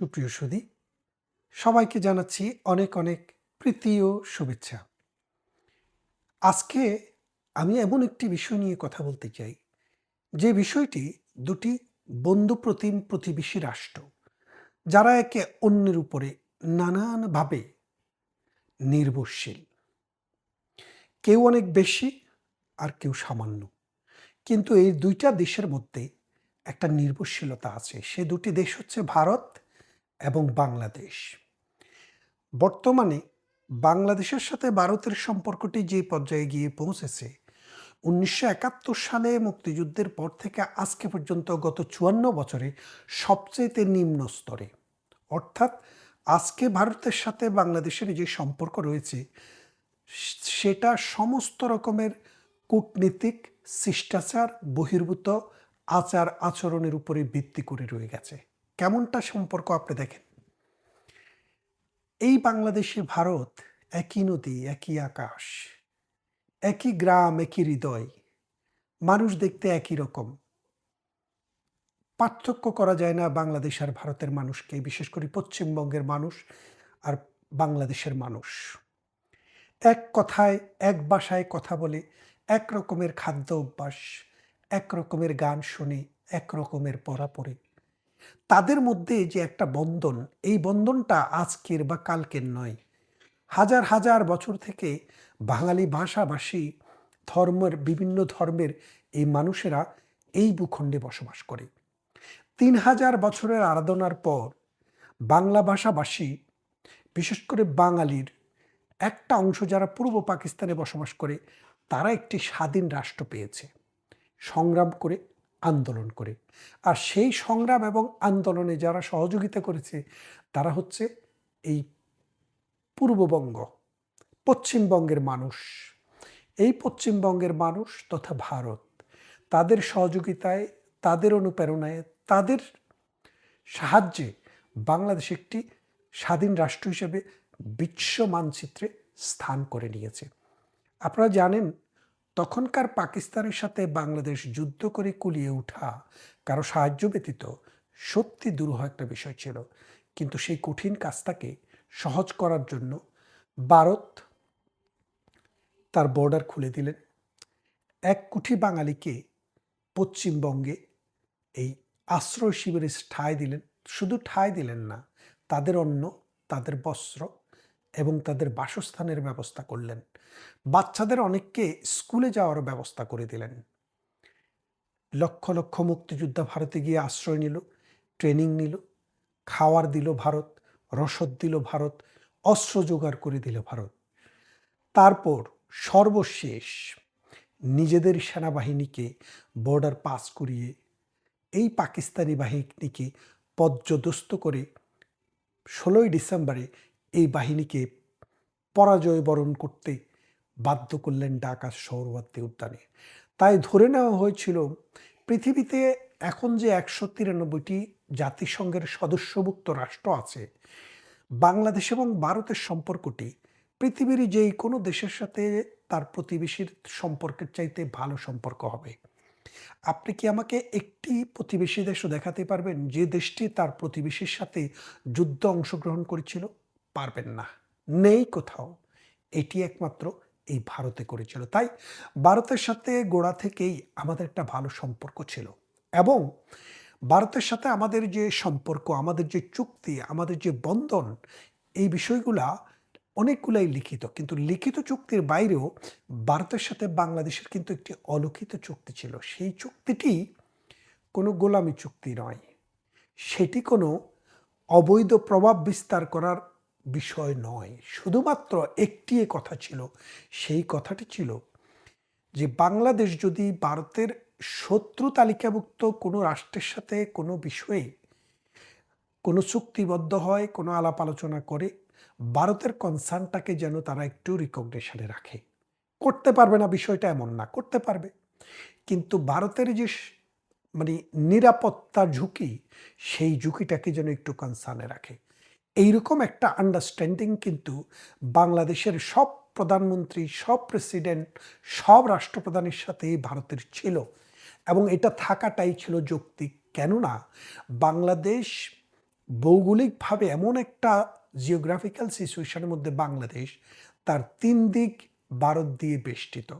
সুপ্রিয় সুদী সবাইকে জানাচ্ছি অনেক অনেক প্রীতি ও শুভেচ্ছা। আজকে আমি এমন একটি বিষয় নিয়ে কথা বলতে চাই, যে বিষয়টি দুটি বন্ধুপ্রতিম প্রতিবেশী রাষ্ট্র, যারা একে অন্যের উপরে নানানভাবে নির্ভরশীল। কেউ অনেক বেশি আর কেউ সামান্য, কিন্তু এই দুইটা দেশের মধ্যে একটা নির্ভরশীলতা আছে। সে দুটি দেশ হচ্ছে ভারত এবং বাংলাদেশ। বর্তমানে বাংলাদেশের সাথে ভারতের সম্পর্কটি যে পর্যায়ে গিয়ে পৌঁছেছে, উনিশশো একাত্তর সালে মুক্তিযুদ্ধের পর থেকে আজকে পর্যন্ত গত চুয়ান্ন বছরে সবচেয়ে নিম্ন স্তরে। অর্থাৎ আজকে ভারতের সাথে বাংলাদেশের যে সম্পর্ক রয়েছে, সেটা সমস্ত রকমের কূটনীতিক, শিষ্টাচার, বহির্ভূত আচার আচরণের উপরে ভিত্তি করে রয়ে গেছে। কেমনটা সম্পর্ক আপনি দেখেন? এই বাংলাদেশে ভারত একই নদী, একই আকাশ, একই গ্রাম, একই হৃদয়, মানুষ দেখতে একই রকম। পার্থক্য করা যায় না বাংলাদেশ আর ভারতের মানুষকে, বিশেষ করে পশ্চিমবঙ্গের মানুষ আর বাংলাদেশের মানুষ। এক কথায়, এক বাসায় কথা বলে এক রকমের খাদ্য অভ্যাস, এক রকমের গান শুনে এক রকমের পড়া পড়ে তাদের মধ্যে যে একটা বন্ধন, এই বন্ধনটা আজকের বা কালকের নয়। হাজার হাজার বছর থেকে বাঙালি ভাষাভাষী ধর্মের, বিভিন্ন ধর্মের এই মানুষেরা এই ভূখণ্ডে বসবাস করে। তিন হাজার বছরের আরাধনার পর বাংলা ভাষাভাষী, বিশেষ করে বাঙালির একটা অংশ যারা পূর্ব পাকিস্তানে বসবাস করে, তারা একটি স্বাধীন রাষ্ট্র পেয়েছে। সংগ্রাম করে আন্দোলন করে। আর সেই সংগ্রাম এবং আন্দোলনে যারা সহযোগিতা করেছে, তারা হচ্ছে এই পূর্ববঙ্গ, পশ্চিমবঙ্গের মানুষ। এই পশ্চিমবঙ্গের মানুষ তথা ভারত, তাদের সহযোগিতায়, তাদের অনুপ্রেরণায়, তাদের সাহায্যে বাংলাদেশ একটি স্বাধীন রাষ্ট্র হিসেবে বিশ্ব মানচিত্রে স্থান করে নিয়েছে। আপনারা জানেন তখনকার পাকিস্তানের সাথে বাংলাদেশ যুদ্ধ করে কুলিয়ে ওঠা কারও সাহায্য ব্যতীত সত্যি দুরূহ একটা বিষয় ছিল। কিন্তু সেই কঠিন কাজটাকে সহজ করার জন্য ভারত তার বর্ডার খুলে দিলেন। এক কোটি বাঙালিকে পশ্চিমবঙ্গে এই আশ্রয় শিবিরে ঠাঁই দিলেন। শুধু ঠাঁই দিলেন না, তাদের অন্ন, তাদের বস্ত্র এবং তাদের বাসস্থানের ব্যবস্থা করলেন। বাচ্চাদের অনেককে স্কুলে যাওয়ার ব্যবস্থা করে দিলেন। লক্ষ লক্ষ মুক্তিযোদ্ধা ভারতে গিয়ে আশ্রয় নিল, ট্রেনিং নিল, খাওয়ার দিল ভারত, রসদ দিল ভারত, অস্ত্র জোগাড় করে দিল ভারত। তারপর সর্বশেষ নিজেদের সেনাবাহিনীকে বর্ডার পাস করিয়ে এই পাকিস্তানি বাহিনীকে পর্যদস্ত করে ষোলোই ডিসেম্বরে বাহিনীকে পরাজয় বরণ করতে বাধ্য করলেন ঢাকা সৌরভাত্রী উদ্যানে তাই ধরে নেওয়া হয়েছিল, পৃথিবীতে এখন যে একশো তিরানব্বইটি জাতিসংঘের সদস্যভুক্ত রাষ্ট্র আছে, বাংলাদেশ এবং ভারতের সম্পর্কটি পৃথিবীর যেই কোনো দেশের সাথে তার প্রতিবেশীর সম্পর্কের চাইতে ভালো সম্পর্ক হবে। আপনি কি আমাকে একটি প্রতিবেশী দেশও দেখাতে পারবেন যে দেশটি তার প্রতিবেশীর সাথে যুদ্ধ অংশগ্রহণ করেছিল? পারবেন না। নেই কোথাও। এটি একমাত্র এই ভারতে করেছিল। তাই ভারতের সাথে গোড়া থেকেই আমাদের একটা ভালো সম্পর্ক ছিল এবং ভারতের সাথে আমাদের যে সম্পর্ক, আমাদের যে চুক্তি, আমাদের যে বন্ধন, এই বিষয়গুলা অনেকগুলাই লিখিত। কিন্তু লিখিত চুক্তির বাইরেও ভারতের সাথে বাংলাদেশের কিন্তু একটি অলিখিত চুক্তি ছিল। সেই চুক্তিটি কোনো গোলামি চুক্তি নয়। সেটি কোনো অবৈধ প্রভাব বিস্তার করার বিষয় নয়। শুধুমাত্র একটি কথা ছিল, সেই কথাটি ছিল যে বাংলাদেশ যদি ভারতের শত্রু তালিকাভুক্ত কোনো রাষ্ট্রের সাথে কোনো বিষয়ে কোনো চুক্তিবদ্ধ হয়, কোনো আলাপ আলোচনা করে, ভারতের কনসার্নটাকে যেন তারা একটু রিকগনেশনে রাখে। করতে পারবে না বিষয়টা এমন না, করতে পারবে। কিন্তু ভারতের যে মানে নিরাপত্তা ঝুঁকি, সেই ঝুঁকিটাকে যেন একটু কনসার্নে রাখে। এইরকম একটা আন্ডারস্ট্যান্ডিং কিন্তু বাংলাদেশের সব প্রধানমন্ত্রী, সব প্রেসিডেন্ট সব রাষ্ট্রপ্রধানের সাথে ভারতের ছিল। এবং এটা থাকাটাই ছিল যৌক্তিক। কেননা বাংলাদেশ ভৌগোলিকভাবে এমন একটা জিওগ্রাফিক্যাল সিচুয়েশনের মধ্যে বাংলাদেশ, তার তিন দিক ভারত দিয়ে বেষ্টিত।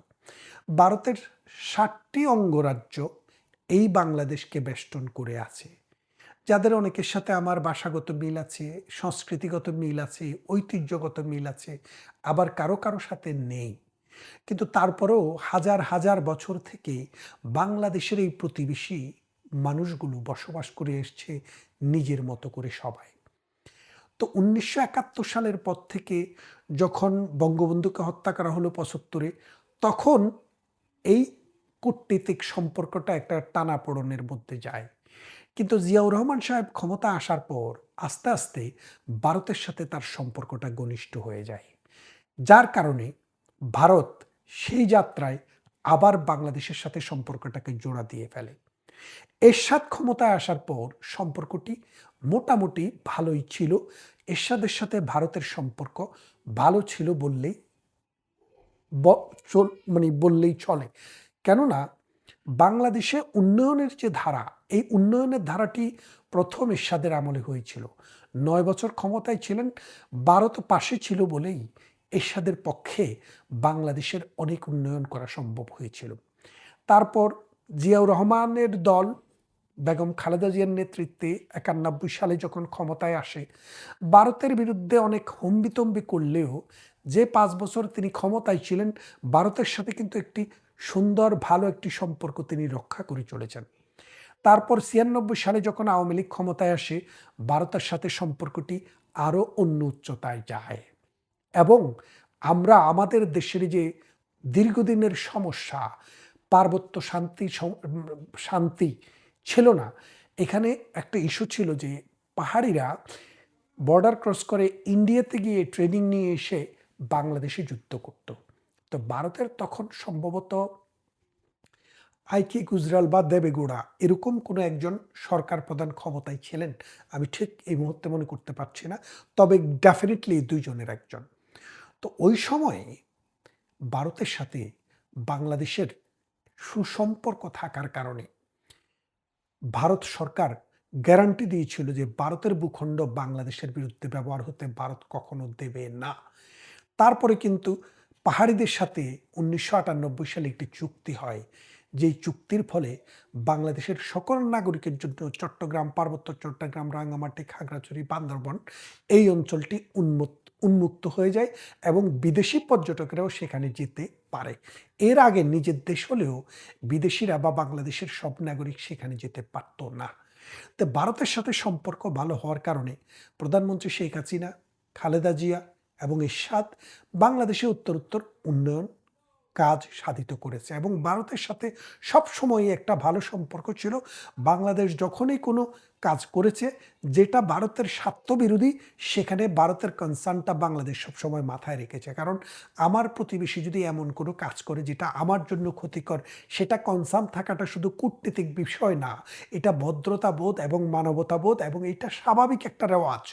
ভারতের ষাটটি অঙ্গরাজ্য এই বাংলাদেশকে বেষ্টন করে আছে। যাদের অনেকের সাথে আমার ভাষাগত মিল আছে, সংস্কৃতিগত মিল আছে, ঐতিহ্যগত মিল আছে, আবার কারও কারও সাথে নেই। কিন্তু তারপরেও হাজার হাজার বছর থেকে বাংলাদেশের এই প্রতিবেশী মানুষগুলো বসবাস করে এসছে নিজের মতো করে সবাই। তো উনিশশো একাত্তর সালের পর থেকে যখন বঙ্গবন্ধুকে হত্যা করা হলো পঁচাত্তরে, তখন এই কূটনীতিক সম্পর্কটা একটা টানাপোড়নের মধ্যে যায়। কিন্তু জিয়াউর রহমান সাহেব ক্ষমতা আসার পর আস্তে আস্তে ভারতের সাথে তার সম্পর্কটা ঘনিষ্ঠ হয়ে যায়। যার কারণে ভারত সেই যাত্রায় আবার বাংলাদেশের সাথে সম্পর্কটাকে জোড়া দিয়ে ফেলে। এরশাদ ক্ষমতায় আসার পর সম্পর্কটি মোটামুটি ভালোই ছিল। এরশাদের সাথে ভারতের সম্পর্ক ভালো ছিল বললেই মানে বললেই চলে। কেননা বাংলাদেশে উন্নয়নের যে ধারা, এই উন্নয়নের ধারাটি প্রথম এরশাদের আমলে হয়েছিল। নয় বছর ক্ষমতায় ছিলেন ভারত পাশে ছিল বলেই এরশাদের পক্ষে বাংলাদেশের অনেক উন্নয়ন করা সম্ভব হয়েছিল। তারপর জিয়াউর রহমানের দল, বেগম খালেদা জিয়ার নেতৃত্বে একানব্বই সালে যখন ক্ষমতায় আসে, ভারতের বিরুদ্ধে অনেক হম্বিতম্বি করলেও যে পাঁচ বছর তিনি ক্ষমতায় ছিলেন, ভারতের সাথে কিন্তু একটি সুন্দর, ভালো একটি সম্পর্ক তিনি রক্ষা করে চলেছেন। তারপর ছিয়ানব্বই সালে যখন আওয়ামী লীগ ক্ষমতায় আসে, ভারতের সাথে সম্পর্কটি আরও অন্য উচ্চতায় যায়। এবং আমরা আমাদের দেশের যে দীর্ঘদিনের সমস্যা, পার্বত্য শান্তি শান্তি ছিল না, এখানে একটা ইস্যু ছিল যে পাহাড়িরা বর্ডার ক্রস করে ইন্ডিয়াতে গিয়ে ট্রেনিং নিয়ে এসে বাংলাদেশে যুদ্ধ করত। তো ভারতের তখন সম্ভবত আইকে গুজরাল বা দেবেগৌড়া এরকম কোনো একজন সরকার প্রধান ক্ষমতায় ছিলেন, আমি ঠিক এই মুহূর্তে মনে করতে পারছি না, তবে ডেফিনেটলি দুইজনের একজন। তো ওই সময়ে ভারতের সাথে বাংলাদেশের সুসম্পর্ক থাকার কারণে ভারত সরকার গ্যারান্টি দিয়েছিল যে ভারতের ভূখণ্ড বাংলাদেশের বিরুদ্ধে ব্যবহার হতে ভারত কখনো দেবে না। তারপরে কিন্তু পাহাড়িদের সাথে উনিশশো আটানব্বই সালে একটি চুক্তি হয়, যেই চুক্তির ফলে বাংলাদেশের সকল নাগরিকের জন্য চট্টগ্রাম পার্বত্য চট্টগ্রাম, রাঙ্গামাটি, খাগড়াছড়ি, বান্দরবন এই অঞ্চলটি উন্মুক্ত উন্মুক্ত হয়ে যায় এবং বিদেশি পর্যটকেরাও সেখানে যেতে পারে। এর আগে নিজের দেশ হলেও বিদেশিরা বা বাংলাদেশের সব নাগরিক সেখানে যেতে পারতো না। তো ভারতের সাথে সম্পর্ক ভালো হওয়ার কারণে প্রধানমন্ত্রী শেখ হাসিনা, খালেদা জিয়া এবং এরশাদ বাংলাদেশে উত্তর উত্তর উন্নয়ন কাজ সাধিত করেছে এবং ভারতের সাথে সবসময় একটা ভালো সম্পর্ক ছিল। বাংলাদেশ যখনই কোনো কাজ করেছে, যেটা ভারতের স্বার্থবিরোধী, সেখানে ভারতের কনসার্নটা বাংলাদেশ সবসময় মাথায় রেখেছে। কারণ আমার প্রতিবেশী যদি এমন কোনো কাজ করে যেটা আমার জন্য ক্ষতিকর, সেটা কনসার্ন থাকাটা শুধু কূটনীতিক বিষয় না, এটা ভদ্রতা বোধ এবং মানবতা বোধ এবং এটা স্বাভাবিক একটা রেওয়াজ।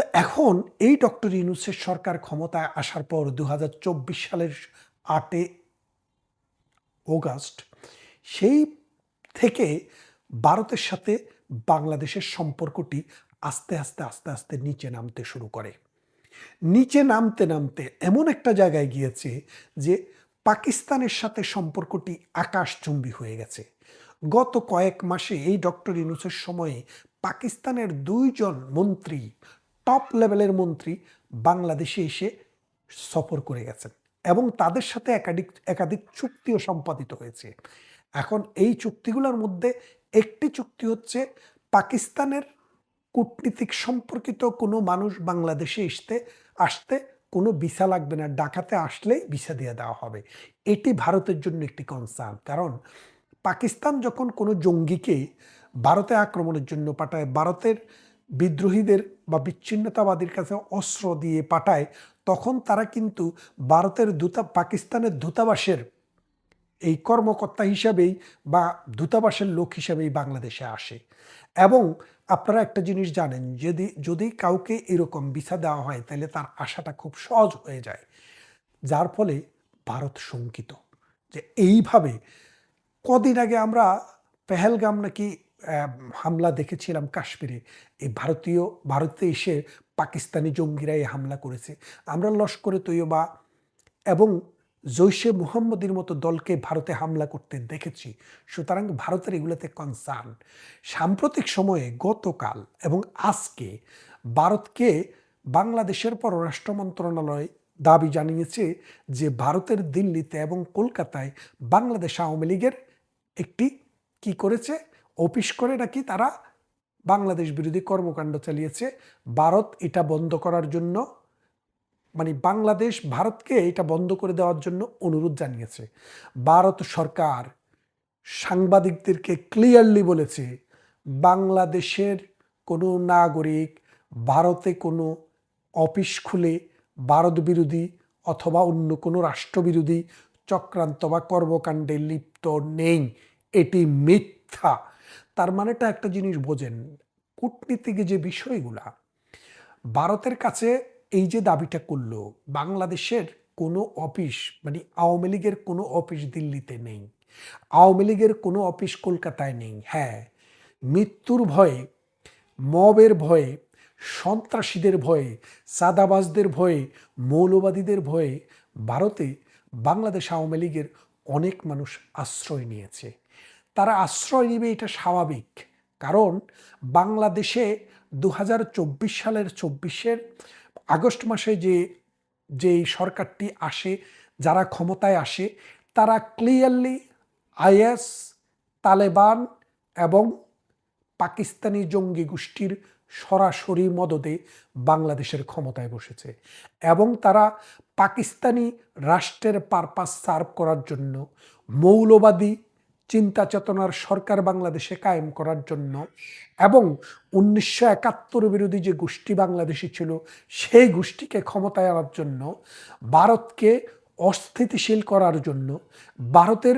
তো এখন এই ডক্টর ইউনুসের সরকার ক্ষমতায় আসার পর দু হাজার চব্বিশ সালের আটে অগাস্ট সেই থেকে ভারতের সাথে বাংলাদেশের সম্পর্কটি আস্তে আস্তে আস্তে আস্তে নিচে নামতে শুরু করে। নিচে নামতে নামতে এমন একটা জায়গায় গিয়েছে যে পাকিস্তানের সাথে সম্পর্কটি আকাশচুম্বী হয়ে গেছে। গত কয়েক মাসে এই ডক্টর ইউনুসের সময়ে পাকিস্তানের দুইজন মন্ত্রী টপ লেভেলের মন্ত্রী বাংলাদেশে এসে সফর করে গেছেন এবং তাদের সাথে একাধিক একাধিক চুক্তিও সম্পাদিত হয়েছে। এখন এই চুক্তিগুলোর মধ্যে একটি চুক্তি হচ্ছে পাকিস্তানের কূটনীতিক সম্পর্কিত কোনো মানুষ বাংলাদেশে আসতে আসতে কোনো ভিসা লাগবে না, ডাকাতে আসলেই ভিসা দিয়ে দেওয়া হবে। এটি ভারতের জন্য একটি কনসার্ন কারণ পাকিস্তান যখন কোনো জঙ্গিকে ভারতে আক্রমণের জন্য পাঠায়, ভারতের বিদ্রোহীদের বা বিচ্ছিন্নতাবাদীর কাছে অস্ত্র দিয়ে পাঠায়, তখন তারা কিন্তু ভারতের দূতা, পাকিস্তানের দূতাবাসের এই কর্মকর্তা হিসাবেই বা দূতাবাসের লোক হিসাবেই বাংলাদেশে আসে। এবং আপনারা একটা জিনিস জানেন, যদি যদি কাউকে এরকম ভিসা দেওয়া হয়, তাহলে তার আশাটা খুব সহজ হয়ে যায়। যার ফলে ভারত শঙ্কিত। যে এইভাবে কদিন আগে আমরা পেহেলগাম নাকি হামলা দেখেছিলাম কাশ্মীরে। এই ভারতীয়, ভারতে এসে পাকিস্তানি জঙ্গিরা এই হামলা করেছে। আমরা লস্করে তৈয়বা এবং জৈশে মুহাম্মদের মতো দলকে ভারতে হামলা করতে দেখেছি। সুতরাং ভারতের এগুলোতে কনসার্ন সাম্প্রতিক সময়ে গতকাল এবং আজকে ভারতকে বাংলাদেশের পররাষ্ট্র মন্ত্রণালয় দাবি জানিয়েছে যে ভারতের দিল্লিতে এবং কলকাতায় বাংলাদেশ আওয়ামী লীগের একটি কি করেছে? অফিস করে নাকি তারা বাংলাদেশ বিরোধী কর্মকাণ্ড চালিয়েছে। ভারত এটা বন্ধ করার জন্য মানে বাংলাদেশ ভারতকে এটা বন্ধ করে দেওয়ার জন্য অনুরোধ জানিয়েছে। ভারত সরকার সাংবাদিকদেরকে ক্লিয়ারলি বলেছে, বাংলাদেশের কোনো নাগরিক ভারতে কোনো অফিস খুলে ভারত বিরোধী অথবা অন্য কোনো রাষ্ট্রবিরোধী চক্রান্ত বা কর্মকাণ্ডে লিপ্ত নেই। এটি মিথ্যা। তার মানেটা একটা জিনিস বোঝেন, কূটনীতিক যে বিষয়গুলা, ভারতের কাছে এই যে দাবিটা করল, বাংলাদেশের কোনো অফিস মানে আওয়ামী লীগের কোনো অফিস দিল্লিতে নেই, আওয়ামী লীগের কোনো অফিস কলকাতায় নেই হ্যাঁ মৃত্যুর ভয়ে, মবের ভয়ে, সন্ত্রাসীদের ভয়ে সাদাবাজদের ভয়ে, মৌলবাদীদের ভয়ে ভারতে বাংলাদেশ আওয়ামী লীগের অনেক মানুষ আশ্রয় নিয়েছে। তারা আশ্রয় নেবে, এটা স্বাভাবিক। কারণ বাংলাদেশে দু হাজার চব্বিশ সালের চব্বিশের আগস্ট মাসে যে, যেই সরকারটি আসে, যারা ক্ষমতায় আসে, তারা ক্লিয়ারলি আইএস, তালেবান এবং পাকিস্তানি জঙ্গি গোষ্ঠীর সরাসরি মদদে বাংলাদেশের ক্ষমতায় বসেছে এবং তারা পাকিস্তানি রাষ্ট্রের পারপাস সার্ভ করার জন্য মৌলবাদী চিন্তা চেতনার সরকার বাংলাদেশে কায়েম করার জন্য এবং উনিশশো একাত্তর বিরোধী যে গোষ্ঠী বাংলাদেশি ছিল, সেই গোষ্ঠীকে ক্ষমতায় আনার জন্য, ভারতকে অস্থিতিশীল করার জন্য, ভারতের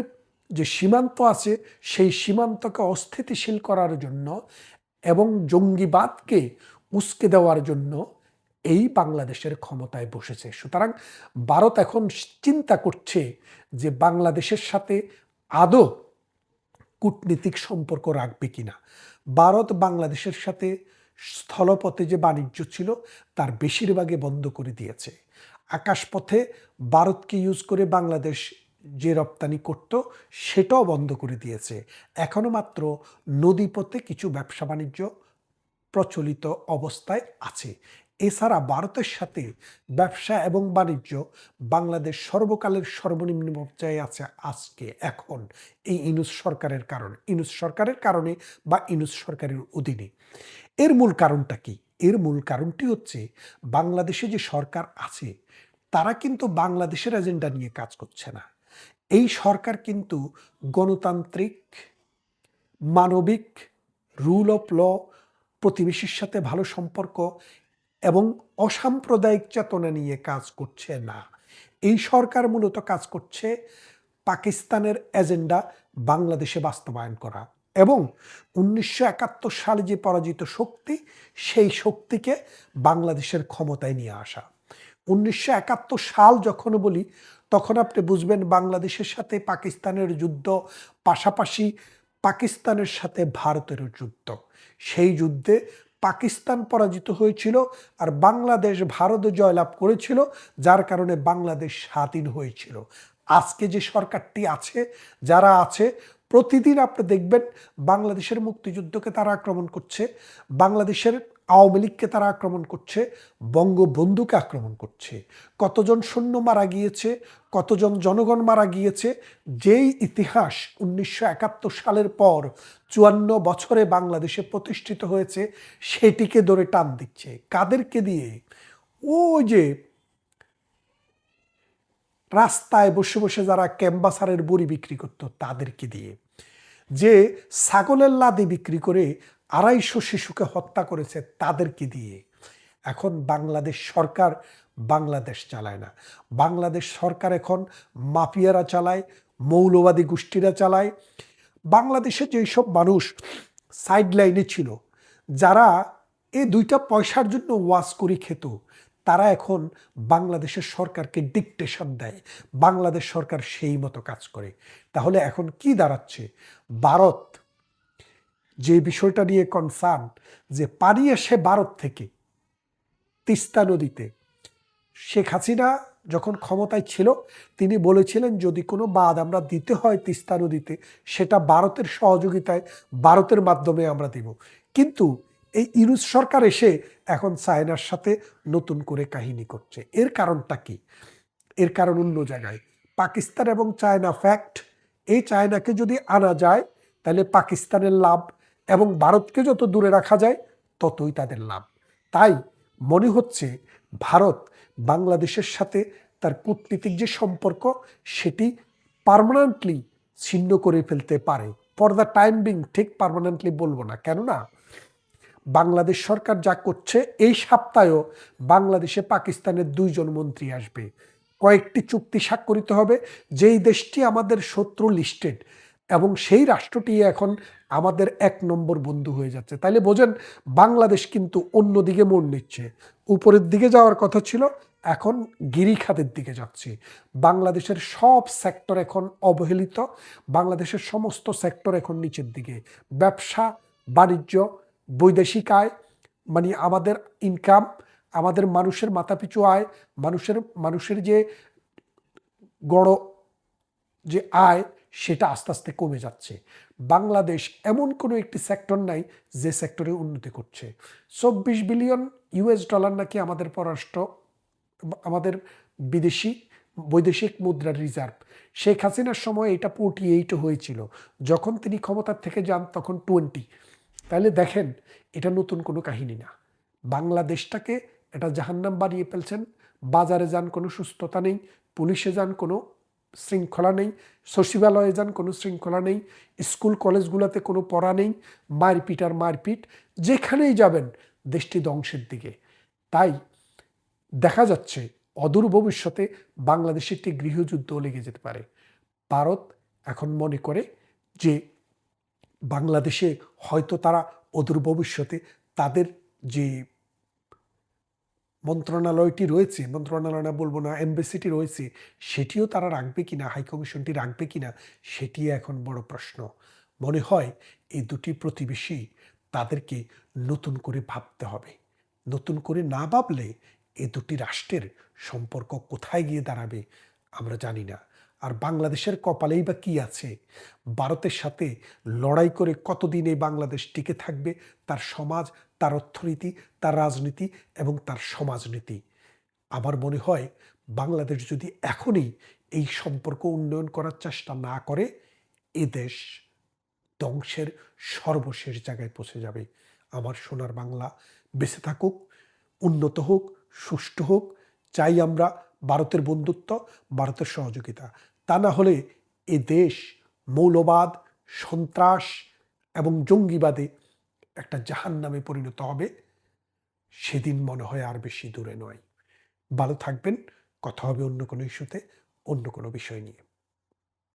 যে সীমান্ত আছে, সেই সীমান্তকে অস্থিতিশীল করার জন্য এবং জঙ্গিবাদকে উস্কে দেওয়ার জন্য এই বাংলাদেশের ক্ষমতায় বসেছে। সুতরাং ভারত এখন চিন্তা করছে যে বাংলাদেশের সাথে আদৌ কূটনীতিক সম্পর্ক রাখবে কিনা? ভারত বাংলাদেশের সাথে স্থলপথে যে বাণিজ্য ছিল, তার বেশিরভাগে বন্ধ করে দিয়েছে। আকাশপথে ভারতকে ইউজ করে বাংলাদেশ যে রপ্তানি করত, সেটাও বন্ধ করে দিয়েছে। এখনও মাত্র নদীপথে কিছু ব্যবসা বাণিজ্য প্রচলিত অবস্থায় আছে। এছাড়া ভারতের সাথে ব্যবসা এবং বাণিজ্য বাংলাদেশ সর্বকালের সর্বনিম্ন পর্যায়ে আছে আজকে, এখন। এই ইনুস সরকারের কারণে। ইনুস সরকারের কারণে বা ইনুস সরকারের অধীনে। এর মূল কারণটা কি? এর মূল কারণটি হচ্ছে বাংলাদেশে যে সরকার আছে, তারা কিন্তু বাংলাদেশের এজেন্ডা নিয়ে কাজ করছে না। এই সরকার কিন্তু গণতান্ত্রিক, মানবিক রুল অফ ল প্রতিবেশীর সাথে ভালো সম্পর্ক এবং অসাম্প্রদায়িক চেতনা নিয়ে কাজ করছে না। এই সরকার মূলত কাজ করছে পাকিস্তানের এজেন্ডা বাংলাদেশে বাস্তবায়ন করা এবং উনিশশো একাত্তর সালে যে পরাজিত শক্তি, সেই শক্তিকে বাংলাদেশের ক্ষমতায় নিয়ে আসা। উনিশশো একাত্তর সাল যখন বলি, তখন আপনি বুঝবেন বাংলাদেশের সাথে পাকিস্তানের যুদ্ধ, পাশাপাশি পাকিস্তানের সাথে ভারতেরও যুদ্ধ। সেই যুদ্ধে পাকিস্তান পরাজিত হয়েছিল আর বাংলাদেশ ভারত জয়লাভ করেছিল, যার কারণে বাংলাদেশ স্বাধীন হয়েছিল। আজকে যে সরকারটি আছে, যারা আছে, প্রতিদিন আপনি দেখবেন বাংলাদেশের মুক্তিযুদ্ধকে তারা আক্রমণ করছে। বাংলাদেশের আওয়ামী লীগকে তারা আক্রমণ করছে, বঙ্গবন্ধুকে আক্রমণ করছে। কতজন সৈন্য মারা গিয়েছে, কতজন জনগণ মারা গিয়েছে, যেই ইতিহাস উনিশশো একাত্তর সালের পর চুয়ান্ন বছরে বাংলাদেশে প্রতিষ্ঠিত হয়েছে, সেটিকে ধরে টান দিচ্ছে। কাদেরকে দিয়ে? ও যে রাস্তায় বসে বসে যারা ক্যাম্বাসারের বড়ি বিক্রি করতো, তাদেরকে দিয়ে। যে ছাগলের লাদি বিক্রি করে আড়াইশো শিশুকে হত্যা করেছে তাদেরকে দিয়ে। এখন বাংলাদেশ সরকার বাংলাদেশ চালায় না। বাংলাদেশ সরকার এখন মাফিয়ারা চালায়, মৌলবাদী গোষ্ঠীরা চালায়। বাংলাদেশে যেসব মানুষ সাইড লাইনে ছিল, যারা এই দুইটা পয়সার জন্য ওয়াজ করি খেত, তারা এখন বাংলাদেশের সরকারকে ডিকটেশন দেয়। বাংলাদেশ সরকার সেই মতো কাজ করে। তাহলে এখন কি দাঁড়াচ্ছে? ভারত যে বিষয়টা নিয়ে কনসার্ন যে পানি আসে ভারত থেকে, তিস্তা নদীতে। শেখ হাসিনা যখন ক্ষমতায় ছিল, তিনি বলেছিলেন, যদি কোনো বাদ আমরা দিতে হয় তিস্তা নদীতে, সেটা ভারতের সহযোগিতায়, ভারতের মাধ্যমে আমরা দিব। কিন্তু এই ইউনুস সরকার এসে এখন চায়নার সাথে নতুন করে কাহিনী করছে। এর কারণটা কি? এর কারণ অন্য জায়গায়। পাকিস্তান এবং চায়না ফ্যাক্ট এই চায়নাকে যদি আনা যায়, তাহলে পাকিস্তানের লাভ এবং ভারতকে যত দূরে রাখা যায়, ততই তাদের লাভ। তাই মনে হচ্ছে ভারত বাংলাদেশের সাথে তার কূটনীতিক যে সম্পর্ক, সেটি পার্মানেন্টলি ছিন্ন করে ফেলতে পারে। ফর দ্য টাইম বিং ঠিক পার্মানেন্টলি বলব না। কেননা, বাংলাদেশ সরকার যা করছে, এই সপ্তাহেও বাংলাদেশে পাকিস্তানের দুইজন মন্ত্রী আসবে। কয়েকটি চুক্তি স্বাক্ষরিত হবে। যেই দেশটি আমাদের শত্রু লিস্টেড এবং সেই রাষ্ট্রটি এখন আমাদের এক নম্বর বন্ধু হয়ে যাচ্ছে। তাইলে বোঝেন, বাংলাদেশ কিন্তু অন্যদিকে মন নিচ্ছে। উপরের দিকে যাওয়ার কথা ছিল, এখন গিরিখাতের দিকে যাচ্ছে। বাংলাদেশের সব সেক্টর এখন অবহেলিত, বাংলাদেশের সমস্ত সেক্টর এখন নিচের দিকে। ব্যবসা, বাণিজ্য, বৈদেশিক আয় মানে আমাদের ইনকাম আমাদের মানুষের মাথাপিছু আয়, মানুষের মানুষের যে গড়, যে আয় সেটা আস্তে আস্তে কমে যাচ্ছে। বাংলাদেশ এমন কোনো একটি সেক্টর নাই যে সেক্টরে উন্নতি করছে। চব্বিশ বিলিয়ন ইউএস ডলার নাকি আমাদের পররাষ্ট্র, আমাদের বিদেশি, বৈদেশিক মুদ্রার রিজার্ভ। শেখ হাসিনার সময় এটা ফোর্টি এইটও হয়েছিল। যখন তিনি ক্ষমতার থেকে যান তখন টোয়েন্টি। তাহলে দেখেন, এটা নতুন কোনো কাহিনী না। বাংলাদেশটাকে এটা জাহান্নাম বানিয়ে ফেলছেন। বাজারে যান কোনো সুস্থতা নেই, পুলিশে যান কোনো শৃঙ্খলা নেই, সচিবালয়ে যান, কোনো শৃঙ্খলা নেই, স্কুল, কলেজগুলোতে কোনো পড়া নেই, মারপিট আর মারপিট, যেখানেই যাবেন, দেশটি ধ্বংসের দিকে। তাই দেখা যাচ্ছে, অদূর ভবিষ্যতে বাংলাদেশে একটি গৃহযুদ্ধ লেগে যেতে পারে। ভারত এখন মনে করে যে বাংলাদেশে হয়তো তারা অদূর ভবিষ্যতে তাদের যে মন্ত্রণালয়টি রয়েছে, মন্ত্রণালয় না বলব না, এমবেসিটি রয়েছে, সেটিও তারা রাখবে কিনা হাইকমিশনটি রাখবে কিনা, সেটি এখন বড় প্রশ্ন। মনে হয় এই দুটি প্রতিবেশী তাদেরকে নতুন করে ভাবতে হবে। নতুন করে না ভাবলে এ দুটি রাষ্ট্রের সম্পর্ক কোথায় গিয়ে দাঁড়াবে আমরা জানি না। আর বাংলাদেশের কপালেই বা কী আছে? ভারতের সাথে লড়াই করে কতদিন এই বাংলাদেশ টিকে থাকবে? তার সমাজ তার অর্থনীতি, তার রাজনীতি এবং তার সমাজনীতি। আমার মনে হয় বাংলাদেশ যদি এখনই এই সম্পর্ক উন্নয়ন করার চেষ্টা না করে, এ দেশ ধ্বংসের সর্বশেষ জায়গায় পৌঁছে যাবে। আমার সোনার বাংলা বেঁচে থাকুক, উন্নত হোক, সুষ্ঠু হোক, চাই আমরা ভারতের বন্ধুত্ব, ভারতের সহযোগিতা। তা না হলে এ দেশ মৌলবাদ, সন্ত্রাস এবং জঙ্গিবাদে একটা জাহান নামে পরিণত হবে, সেদিন মনে হয় আর বেশি দূরে নয়। ভালো থাকবেন, কথা হবে অন্য কোনো ইস্যুতে, অন্য কোনো বিষয় নিয়ে।